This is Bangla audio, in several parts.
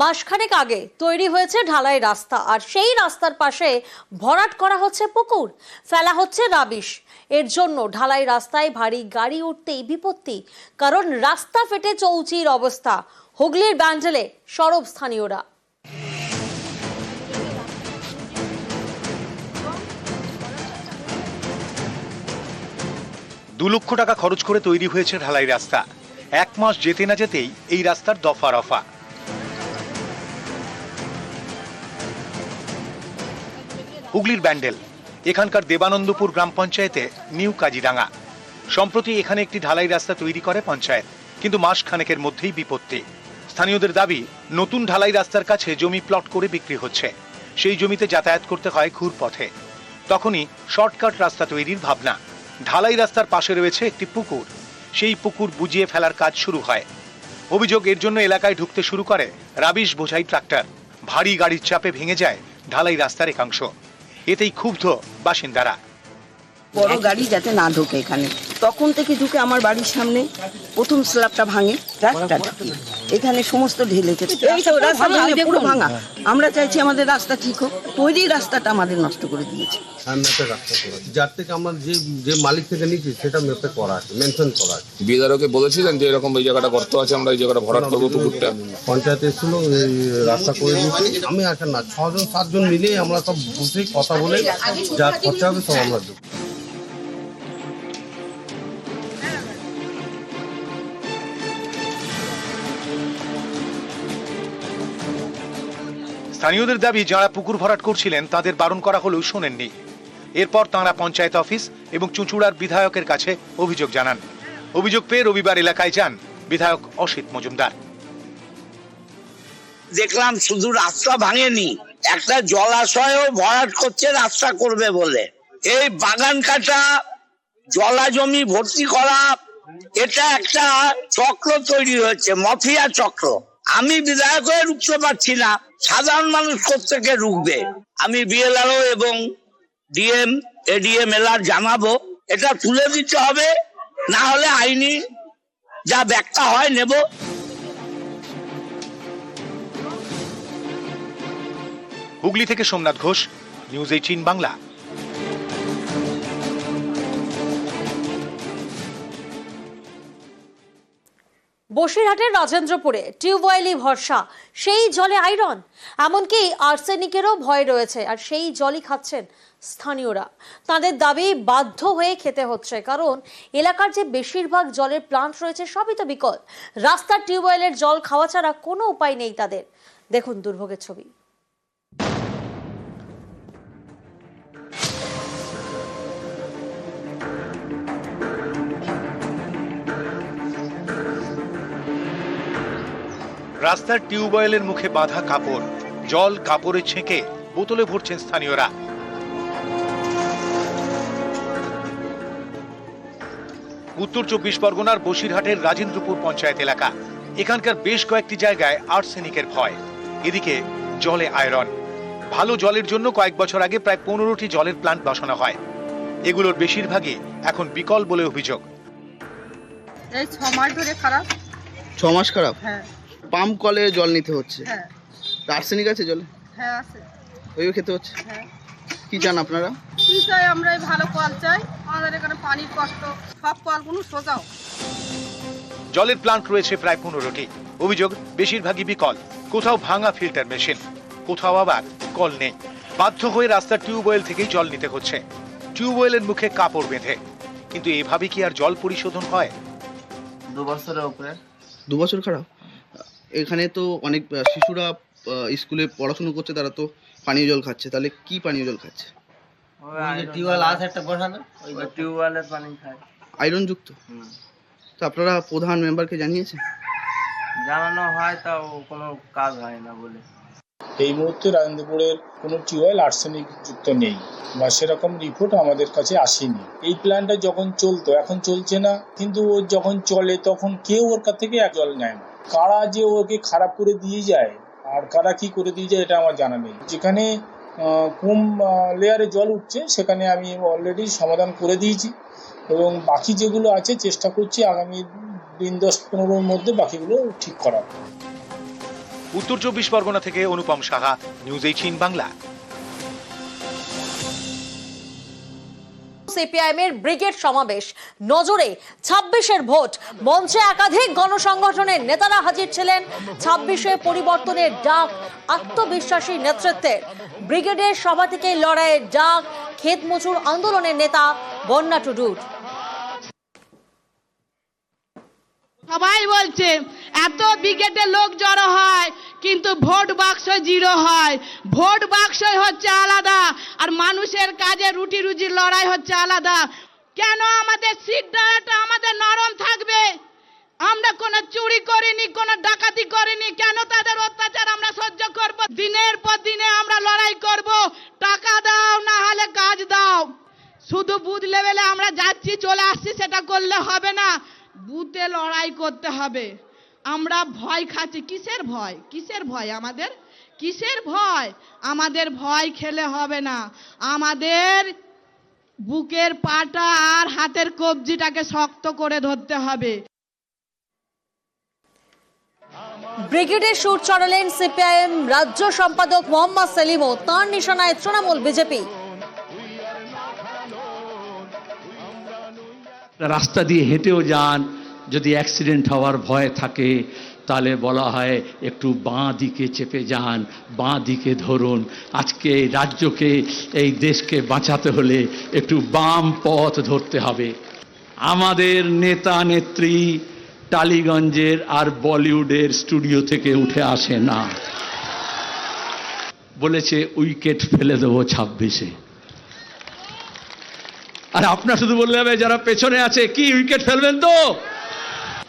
মাসখানেক আগে তৈরি হয়েছে ঢালাই রাস্তা, আর সেই রাস্তার পাশে ভরাট করা হচ্ছে পুকুর, ফেলা হচ্ছে রাবিশ। এর জন্য ঢালাই রাস্তায় ভারী গাড়ি উঠতেই বিপত্তি, কারণ রাস্তা ফেটে চৌচির অবস্থা। হুগলির ব্যান্ডেলে সরব স্থানীয়রা। দু লক্ষ টাকা খরচ করে তৈরি হয়েছে ঢালাই রাস্তা। এক মাস যেতে না যেতেই এই রাস্তার দফা রফা হুগলির ব্যান্ডেল। এখানকার দেবানন্দপুর গ্রাম পঞ্চায়েতে নিউ কাজিরাঙ্গা সম্প্রতি এখানে একটি ঢালাই রাস্তা তৈরি করে পঞ্চায়েত, কিন্তু মাস খানেকের মধ্যেই বিপত্তি। স্থানীয়দের দাবি, নতুন ঢালাই রাস্তার কাছে জমি প্লট করে বিক্রি হচ্ছে। সেই জমিতে যাতায়াত করতে হয় ঘুর পথে। তখনই শর্টকাট রাস্তা তৈরির ভাবনা। ঢালাই রাস্তার পাশে রয়েছে একটি পুকুর। সেই পুকুর বুজিয়ে ফেলার কাজ শুরু হয়। অভিযোগ এর জন্য এলাকায় ঢুকতে শুরু করে রাবিশ বোঝাই ট্রাক্টর। ভারী গাড়ির চাপে ভেঙে যায় ঢালাই রাস্তার একাংশ। এতেই ক্ষুব্ধ বাসিন্দারা। বড় গাড়ি যাতে না ঢোকে এখানে। তখন থেকে ঢুকে আমার বাড়ির সামনে প্রথম স্ল্যাবটা ভাঙে রাস্তাটা। এখানে সমস্ত ঢেলেছে পুরো ভাঙা। আমরা চাইছি আমাদের রাস্তা ঠিক হোক। তৈরি রাস্তাটা আমাদের নষ্ট করে দিয়েছে। যার থেকে আমরা যে যে মালিক থেকে নিচ্ছি সেটা ম্যাপে করা আছে মেনশন করা আছে। বলেছিলেন যে এরকম এই জায়গাটা গর্ত আছে আমরা এই জায়গাটা ভরাট করব পুকুরটা। পঞ্চায়েত এসেছিল রাস্তা করে দিয়েছে। আমি একা না ছজন সাতজন মিলে আমরা সব বসে কথা বলে যা খরচা হবে সব আমরা স্থানীয়দের দাবি, যারা পুকুর ভরাট করছিলেন, তাদের বারণ করা হলেও শোনেননি। এরপর তাঁরা পঞ্চায়েত অফিস এবং চুঁচুড়ার বিধায়কের কাছে অভিযোগ জানান। অভিযোগ পেয়ে রবিবার এলাকায় যান বিধায়ক অসিত মজুমদার। দেখলাম শুধু রাস্তা ভাঙেনি, একটা জলাশয়ও ভরাট করছে, রাস্তা করবে বলে। এই বাগান কাটা, জলা জমি ভর্তি করা, এটা একটা চক্র তৈরি হয়েছে, মফিয়া চক্র। আমি বিধায়ক হয়ে রুখতে পারছি না। সাধারণ মানুষ থেকে রুখবে। আমি বিএলআরও এবং ডিএম, এডিএম, এলআর জানাব। এটা তুলে দিতে হবে। না হলে আইনি যা ব্যাখ্যা হয় নেব। হুগলি থেকে সোমনাথ ঘোষ, নিউজ এইটিন বাংলা। বসিরহাটের রাজেন্দ্রপুরে টিউবওয়েলই ভরসা, সেই জলে আয়রন। এমনকি আর্সেনিকেরও ভয় রয়েছে, আর সেই জলই খাচ্ছেন স্থানীয়রা। তাদের দাবি, বাধ্য হয়ে খেতে হচ্ছে, কারণ এলাকার যে বেশিরভাগ জলের প্লান্ট রয়েছে, সবই তো বিকল। রাস্তার টিউবওয়েলের জল খাওয়া ছাড়া কোনো উপায় নেই তাদের। দেখুন দুর্ভোগের ছবি। রাস্তার টিউবওয়েলের মুখে বাঁধা কাপড়। জল কাপড়ে ছেঁকে বোতলে ভরছেন স্থানীয়রা। উত্তর চব্বিশ পরগনার বসিরহাটের রাজেন্দ্রপুর পঞ্চায়েত এলাকা। এখানকার বেশ কয়েকটি জায়গায় আর্সেনিকের ভয়। এদিকে জলে আয়রন। ভালো জলের জন্য কয়েক বছর আগে প্রায় পনেরোটি জলের প্লান্ট বসানো হয়। এগুলোর বেশিরভাগই এখন বিকল বলে অভিযোগ। এই ছ মাস ধরে খারাপ। ছ মাস খারাপ? হ্যাঁ। পাম্প কলে জল নিতে হচ্ছে। হ্যাঁ। আর্সেনিক আছে জলে? হ্যাঁ আছে। ওইও খেতে হচ্ছে? হ্যাঁ। কি চান আপনারা? কি চাই আমরা ভালো কল চাই। আমাদের এখানে পানির কষ্ট সব কলগুলো সোজাও। জলের প্লান্ট রয়েছে প্রায় পনেরোটি। অভিযোগ বেশিরভাগই বিকল। কোথাও ভাঙা ফিল্টার মেশিন কোথাও আবার কল নেই। বাধ্য হয়ে রাস্তার টিউবওয়েল থেকেই জল নিতে হচ্ছে। টিউবওয়েলের মুখে কাপড় বেঁধে। কিন্তু এভাবে কি আর জল পরিশোধন হয়? দু বছরের উপরে। দু বছর খারাপ? এখানে তো অনেক শিশুরা স্কুলে পড়াশুনো করছে তারা তো পানীয় জল খাচ্ছে। তাহলে কি পানীয় জল খাচ্ছে? টিউবওয়েল আছে একটা বসানো ওই টিউবওয়েলের পানি খায়। আয়রন যুক্ত? তো আপনারা প্রধান মেম্বারকে জানিয়েছেন? জানানো হয় তাও কোনো কাজ হয় না বলে। এই মুহূর্তে রাজেন্দ্রপুরের কোনো টিউবওয়েল আর্সেনিক যুক্ত নেই বা সেরকম রিপোর্ট আমাদের কাছে আসেনি। এই প্ল্যানটা যখন চলতো, এখন চলছে না, কিন্তু ও যখন চলে তখন কেউ ওর কাছ থেকে জল নেয় না। কারা যে ওকে খারাপ করে দিয়ে যায় আর কারা কি করে দিয়ে যায় এটা আমার জানা নেই। যেখানে কম লেয়ারে জল উঠছে সেখানে আমি অলরেডি সমাধান করে দিয়েছি এবং বাকি যেগুলো আছে চেষ্টা করছি আগামী দিন দশ পনেরোর মধ্যে বাকিগুলো ঠিক করার। উত্তর চব্বিশ পরগনা থেকে Anupam Saha news eighteen Bangla. CPIM এর ব্রিগেড সমাবেশ। নজরে ছাব্বিশের ভোট। মঞ্চে একাধিক গণসংগঠনের নেতারা হাজির ছিলেন। ছাব্বিশে পরিবর্তনের ডাক আত্মবিশ্বাসী নেতৃত্বের। ব্রিগেডের সভা থেকে লড়াইয়ের ডাক ক্ষেত মজুর আন্দোলনের নেতা বন্যা টুডুর সবাই বলছে এত ব্রিগেডে লোক জড়ো হয়। কিন্তু ভোট বাক্স জিরো হয়। ভোট বাক্সই হচ্ছে আলাদা, আর মানুষের কাজে রুটি রুজির লড়াই হচ্ছে আলাদা। কেন আমাদের সিট আমাদের নরম থাকবে? আমরা কোনো চুরি করিনি, কোনো ডাকাতি করিনি, কেন তাদের অত্যাচার আমরা সহ্য করব? দিনের পর দিনে আমরা লড়াই করব। টাকা দাও, না হলে কাজ দাও। শুধু বুথ লেভেলে আমরা যাচ্ছি, চলে আসছি, সেটা করলে হবে না। বুথে লড়াই করতে হবে। আমরা ভয় খাচ্ছি। কিসের ভয়? কিসের ভয় আমাদের? কিসের ভয়? আমাদের ভয় খেলে হবে না। আমাদের বুকের পাটা আর হাতের কবজিটাকে শক্ত করে ধরতে হবে। ব্রিগেডের সুর চড়ালেন সিপিআইএম রাজ্য সম্পাদক মোহাম্মদ সেলিমও তাঁর নিশানায় তৃণমূল বিজেপি। রাস্তা দিয়ে হেঁটেও যান যদি অ্যাক্সিডেন্ট হওয়ার ভয় থাকে, তাহলে বলা হয় একটু বাঁ দিকে চেপে যান, বাঁ দিকে ধরুন। আজকে এই রাজ্যকে, এই দেশকে বাঁচাতে হলে একটু বাম পথ ধরতে হবে। আমাদের নেতা নেত্রী টালিগঞ্জের আর বলিউডের স্টুডিও থেকে উঠে আসে না। বলেছে, উইকেট ফেলে দেবো ছাব্বিশে। আর আপনার শুধু বললে হবে, যারা পেছনে আছে, কি উইকেট ফেলবেন তো?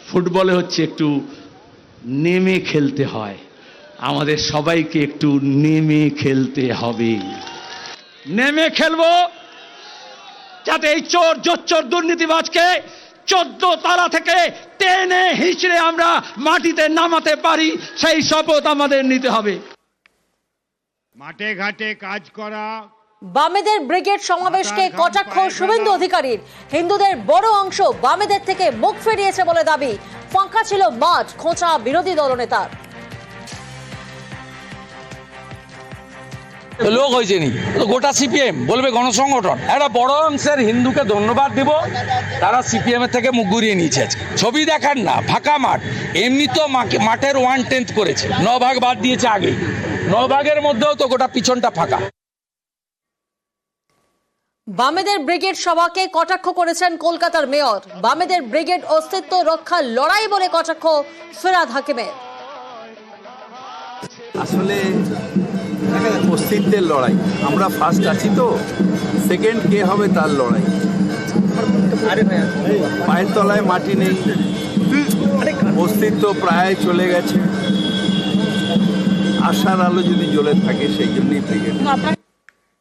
ফুটবলে হচ্ছে একটু নেমে খেলতে হয়। আমাদের সবাইকে একটু নেমে খেলতে হবে। নেমে খেলব, যাতে এই চোর জোচ্চোর দুর্নীতিবাজকে চোদ্দ তালা থেকে টেনে হিঁচড়ে আমরা মাটিতে নামাতে পারি, সেই শপথ আমাদের নিতে হবে। মাঠে ঘাটে কাজ করা বামেদের ব্রিগেড সমাবেশকে কটাক্ষ শুভেন্দু অধিকারীর। হিন্দুদের বড় অংশ বামেদের থেকে মুখ ফিরিয়েছে বলে দাবি। ফাঁকা ছিল মাঠ খোঁচা বিরোধী দলনেতার। লোক হয়েছে নি। গোটা সিপিএম বলবে গণসংগঠন। একটা বড় অংশের হিন্দুকে ধন্যবাদ দিব। তারা সিপিএম এর থেকে মুখ ঘুরিয়ে নিয়েছে আজকে। ছবি দেখান না ফাঁকা মাঠ। এমনি তো মাকে- মাঠের ওয়ান টেন্থ করেছে। ন ভাগ বাদ দিয়েছে আগে ন ভাগের মধ্যেও তো গোটা পিছনটা ফাঁকা। বামেদের ব্রিগেড সভাকে কটাক্ষ করেছেন কলকাতার মেয়র। বামেদের ব্রিগেড অস্তিত্ব রক্ষার লড়াই বলে কটাক্ষ ফেরাদ হাকিমের। আসলে অস্তিত্বের লড়াই। আমরা ফার্স্ট আছি তো সেকেন্ড কে হবে তার লড়াই। পায়ের তলায় মাটি নেই। অস্তিত্ব প্রায় চলে গেছে। আশার আলো যদি জ্বলে থাকে, সেই জন্যই ব্রিগেড।